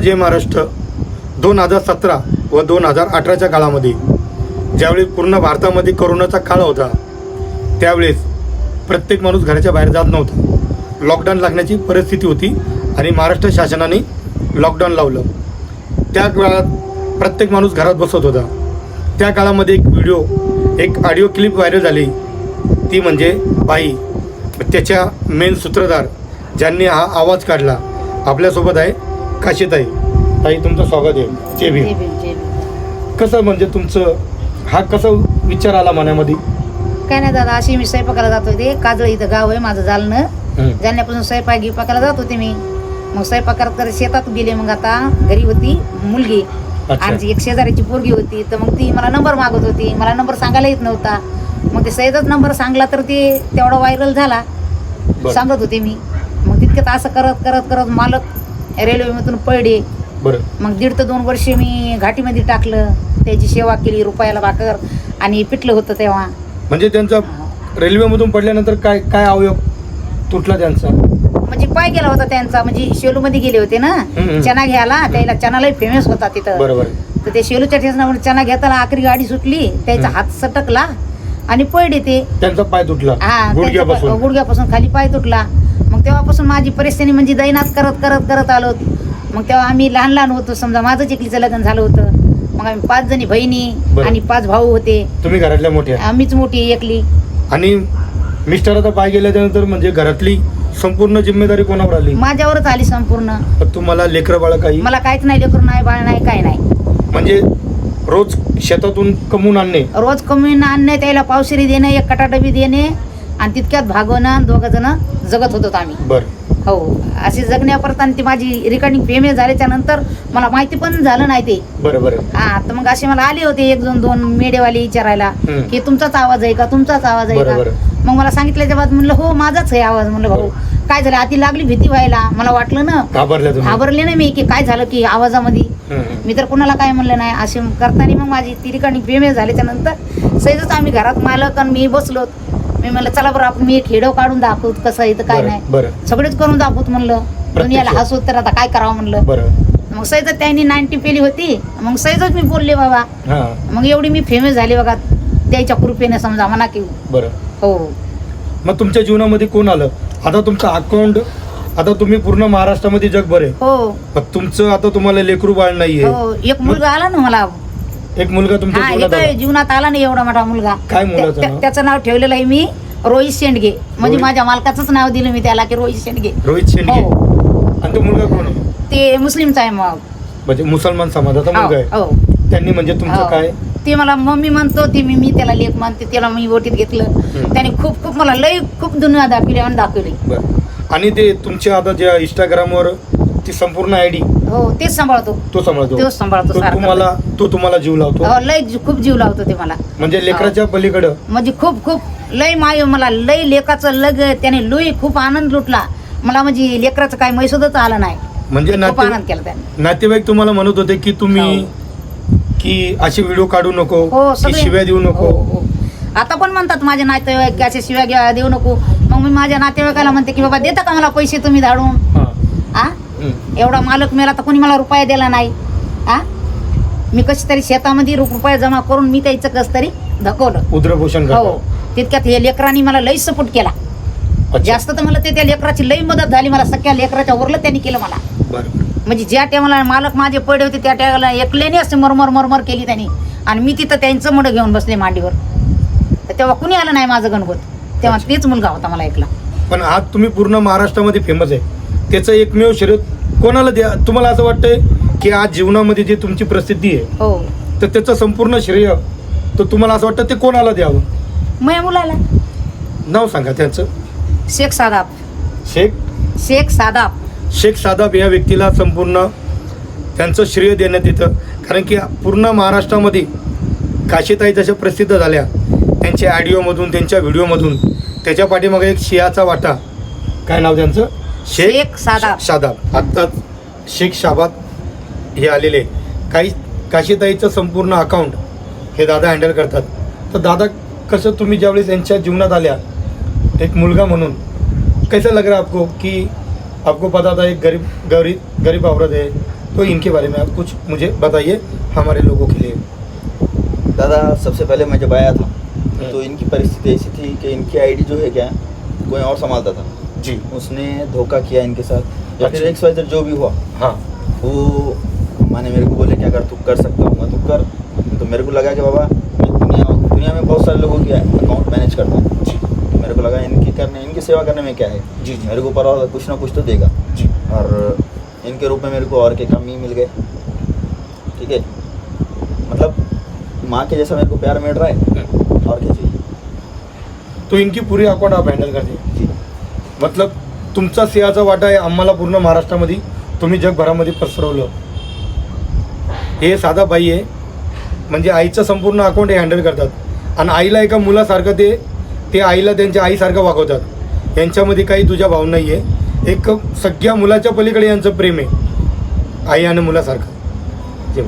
जय महाराष्ट्र दोन हजार सतरा व दोन हजार अठराच्या काळामध्ये ज्यावेळी पूर्ण भारतामध्ये करोनाचा काळ होता त्यावेळेस प्रत्येक माणूस घराच्या बाहेर जात नव्हता. लॉकडाऊन लागण्याची परिस्थिती होती आणि महाराष्ट्र शासनाने लॉकडाऊन लावलं. त्या काळात प्रत्येक माणूस घरात बसत होता. त्या काळामध्ये एक व्हिडिओ एक ऑडिओ क्लिप व्हायरल झाली. ती म्हणजे बाई त्याच्या मेन सूत्रधार ज्यांनी हा आवाज काढला आपल्यासोबत आहे काशीताई ताई तुमचं स्वागत आहे. भीम. भीम. कसं म्हणजे तुमचं हा कसा विचार आला मनामध्ये? काय नाही दादा अशी मी स्वयंपाकाला जात होते. काजळ इथं गाव आहे माझं जालनं. हं. जालन्यापासून स्वयंपाक गिपाकाला जात होते मी. मग स्वयंपाक करत करत शेतात गेले मग आता. घरी होती मुलगी. अच्छा. आणि एक शेजाऱ्याची पोरगी होती. तर मग ती मला नंबर मागत होती. मला नंबर सांगायला येत नव्हता. मग ते सहजच नंबर सांगला तर ते तेवढा व्हायरल झाला. बरं. सांगत होते मी. मग तितक्यात असं करत करत करत मालक रेल्वेमधून पडले बरं. मग दीड ते दोन वर्ष मी घाटीमध्ये टाकलं. त्याची सेवा केली रुपयाला भाकर आणि पिटलं होतं तेव्हा. म्हणजे त्यांचा रेल्वेमधून पडल्यानंतर काय काय अवयव तुटला त्यांचा? म्हणजे पाय गेला होता त्यांचा. म्हणजे शेलूमध्ये गेले होते ना? हम्म. चना घ्यायला. त्याला चनालाही फेमस होता तिथं. बरोबर. तर ते शेलूच्या ठेसनावर चना घेताना आखरी गाडी सुटली. त्याचा हम्म. हात सटकला आणि पडले ते. त्यांचा पाय तुटला. हा त्यांचा गुडघ्यापासून पाय- गुडघ्यापासून खाली पाय तुटला. मग तेव्हापासून माझी परिस्थिती म्हणजे दैनात करत करत करत आलो मग तेव्हा आम्ही लहान लहान होतो. समजा माझं चिखलीचं लग्न झालं होतं. मग आम्ही पाच जणी बहिणी बरं. आणि पाच भाऊ होते. तुम्ही घरातल्या मोठ्या? आम्हीच मोठी एकली. आणि मिस्टराचा पाय गेल्याच्यानंतर म्हणजे घरातली संपूर्ण जिम्मेदारी कोणावर आली? माझ्यावरच आली संपूर्ण. तुम्हाला लेकरं बाळ काही? मला काहीच नाही लेकरू नाही बाळ नाही काय नाही. म्हणजे रोज शेतातून कमवून आणणे? रोज कमी आणणे त्याला पावशेरी देणे एक कटाडबी देणे आणि तितक्यात भागवणं दोघं जण जगत होतो आम्ही. बरं. हो अशी जगण्यापर्यंत आणि ती माझी रेकॉर्डिंग फेमस झाल्याच्यानंतर मला माहिती पण झालं नाही ते. बरं बरं. हा तर मग असे मला आले होते एक दोन दोन मेडेवाले विचारायला. की तुमचाच आवाज आहे का? तुमचाच आवाज आहे का. मग मला सांगितल्याच्या बाद म्हणलं हो माझाच आहे आवाज. म्हणलं भाऊ काय झालं? आधी लागली भीती व्हायला. मला वाटलं ना घाबरले ना मी की काय झालं की आवाजामध्ये. मी तर कुणाला काय म्हणलं नाही. असे करताना मग माझी ती रिकाणी फेमस झाल्याच्यानंतर सहजच आम्ही घरात मालक आणि मी बसलो मी म्हणलं चला बरं आपण मी एक खेडो काढून दाखवत कसं इथं काय नाही. बरं. सगळेच करून दाखवत म्हणलं. दुनियाला हसवत तर आता काय करावं? म्हणलं. बरं. मग सहजच त्यांनी नाईन्टी पेली होती. मग सहजच मी बोलले बाबा हा. मग एवढी मी फेमस झाली बघा त्याच्या कृपेने समजा म्हणा की बरं. हो. मग तुमच्या जीवनामध्ये कोण आलं? आता तुमचं अकाउंट आता तुम्ही पूर्ण महाराष्ट्रामध्ये जगभर आहे. हो. तुमचं आता तुम्हाला लेकरू बाळ नाहीये. हो एक मुलगा आला ना मला. एक मुलगा तुमच्या हा हे जीवनात आला? जीवनात आला नाही एवढा मोठा मुलगा. काय मुलाचं त्या- नाव? त्याचं नाव ठेवलेलं आहे मी रोहित शेंडगे. म्हणजे रोहित- माझ्या मालकाचंच नाव दिलं मी त्याला की रोहित शेंडगे. रोहित शेंडगे. हो. आणि तो मुलगा कोण आहे? ते मुस्लिमचा आहे मग. म्हणजे मुसलमान समाजाचा हो, मुलगा आहे. हो. त्यांनी म्हणजे तुमचं हो. काय? ते मला मम्मी म्हणतो ती मी मी त्याला लेख मानते त्याला मी ओटीत घेतलं. त्याने खूप खूप मला लई खूप दुनिया दाखवली आणि दाखवली. बरं. आणि ते तुमच्या आता ज्या इंस्टाग्रामवर ती संपूर्ण आयडी हो तेच सांभाळतो. तो सांभाळतो. तोच सांभाळतो तो सारखं. तुम्हाला तो तुम्हाला जीव लावतो? हो, लय जी- खूप जीव लावतो ते मला. म्हणजे लेकराच्या पलीकडं? म्हणजे खूप खूप लय माय मला लय लेकाचं लग त्याने लुई खूप आनंद लुटला. मला म्हणजे लेकराचं काय मैसोदच आलं नाही. म्हणजे खूप नाते आनंद केला त्याने. नातेवाईक तुम्हाला म्हणत होते की तुम्ही की असे व्हिडिओ काढू नको हो की सगळे शिव्या देऊ हो, नको हो. आता पण म्हणतात माझे नातेवाईक की असे शिव्या घ्या देऊ नको. मग मी माझ्या नातेवाईकाला म्हणते की बाबा देता का मला पैसे तुम्ही धाडून? हा. आ? हं. एवढा मालक मेला तर कोणी मला रुपया दिला नाही. आ? मी कशी तरी शेतामध्ये रुपये जमा करून मी त्याचं कस तरी धकवलं. उद्रपोषण हो. तितक्यात हे लेकरांनी मला लई सपोर्ट केला. जास्त तर मला ते त्या लेकराची लई मदत झाली. मला सगळ्या लेकराच्या वरलं त्यांनी केलं मला. म्हणजे ज्या टायमाला मालक माझे पडे होते त्या टायमाला एकल्याने असे मरमर मरमर केली त्यांनी. आणि मी तिथं त्यांचं मड घेऊन बसले मांडीवर. तर तेव्हा कुणी आलं नाही माझं गणगोत. तेव्हा. तेच मुलगा होता मला ऐकला पण आज तुम्ही पूर्ण महाराष्ट्रामध्ये फेमस आहे. त्याचं एकमेव शर्यत कोणाला द्या तुम्हाला असं वाटतंय की आज जीवनामध्ये जी तुमची प्रसिद्धी आहे हो. तर त्याचं संपूर्ण श्रेय तर तुम्हाला असं वाटतं ते कोणाला द्यावं? मया मुलाला. नाव सांगा त्यांचं. शेख सादाब. शेख? शेख सादाब. शेख सादाब या व्यक्तीला संपूर्ण त्यांचं श्रेय देण्यात येतं. कारण की पूर्ण महाराष्ट्रामध्ये काशीताई जशा प्रसिद्ध झाल्या त्यांच्या ऑडिओमधून त्यांच्या व्हिडिओमधून त्याच्या पाठीमागे एक शियाचा वाटा. काय नाव त्यांचं? शेख सादाब. शादाब. आत्ताच शेख शाबाद हे आलेले काही काशीताईचं संपूर्ण अकाउंट हे दादा हँडल करतात. तर दादा कसं तुम्ही ज्यावेळेस यांच्या जीवनात आल्या एक मुलगा म्हणून कैसा लग रहा है आपको कि आपको पता था एक गरीब गरीब गरीब औरत है? तो इनके बारे में आप कुछ मुझे बताइए हमारे लोगों के लिए। दादा सबसे पहले मैं जब आया था तो इनकी परिस्थिति ऐसी थी कि इनकी आईडी जो है क्या कोई और संभालता था। जी। उसने धोखा किया इनके साथ। या फिर अच्छा। एक्स वाई जो भी हुआ। हाँ। वो माने मेरे को बोले कि अगर तू कर सकता हूँ तू कर। तो मेरे को लगा कि बाबा मैं दुनिया दुनिया में बहुत सारे लोगों के अकाउंट मैनेज करता हूँ। जी। तो मेरे को लगा इनकी करने इनकी सेवा करने में क्या है? जी जी। मेरे को और कुछ ना कुछ तो देगा। जी। और इनके रूप में मेरे को और के कम ही मिल गए। ठीक है? मतलब माँ के जैसा मेरे को प्यार मिल रहा है और क्या चाहिए? तो इनकी पूरी अकाउंट आप हैंडल कर दिए। जी। मतलब तुमचा सिंहाचा वाटा आहे आम्हाला पूर्ण महाराष्ट्रामध्ये. तुम्ही जगभरामध्ये पसरवलं. हे साधा बाई आहे. म्हणजे आईचं संपूर्ण अकाउंट हे हँडल करतात. आणि आईला एका मुलासारखं ते ते आईला त्यांच्या आईसारखं वागवतात. यांच्यामध्ये काही तुझ्या भाव नाही आहे एक सगळ्या मुलाच्या पलीकडे यांचं प्रेम आहे. आई आणि मुलासारखं. जे